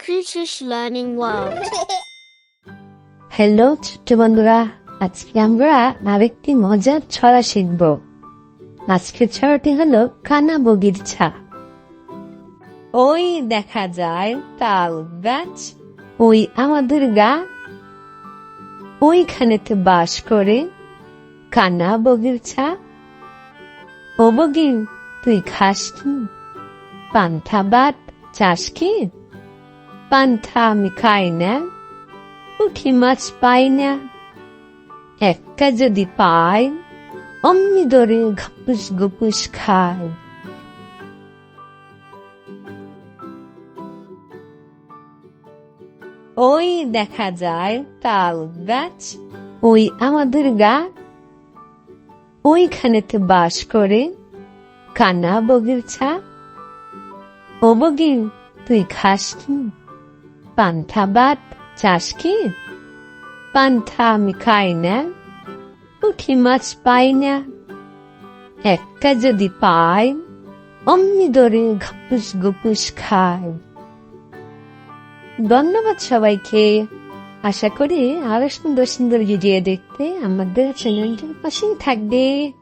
Creatures Learning World. Hello ছোট্ট বন্ধুরা। আজকে আমরা আরেকটি মজার ছড়া শিখব। আজকের ছড়াটি হলো কানা বগির ছা। ওই দেখা যায় তাল গাছ, ওই আমাদের গা। ওইখানেতে বাস করে কানা বগির ছা। ও বগির তুই খাস কি? পান্থা বাত চাস কি? পান্থা আমি খাই না পুঁটি মাছ পাই না একটা যদি পাই অমনি ধরে ঘপুস গুপুস খায় ওই দেখা যায় তাল গাছ, ওই আমাদের গা। ওইখানেতে বাস করে কানা বগির ছা। ও বগির, তুই খাস কি? পান্থা চাস কি? পান্থা আমি খাই না পুঁটি মাছ পাই না। একটা যদি পাই, অমনি ধরে ঘপুস গুপুস খায় ধন্যবাদ সবাইকে। আশা করি আরও সুন্দর সুন্দর ভিডিও দেখতে আমাদের চ্যানেলটির পাশেই থাকবে।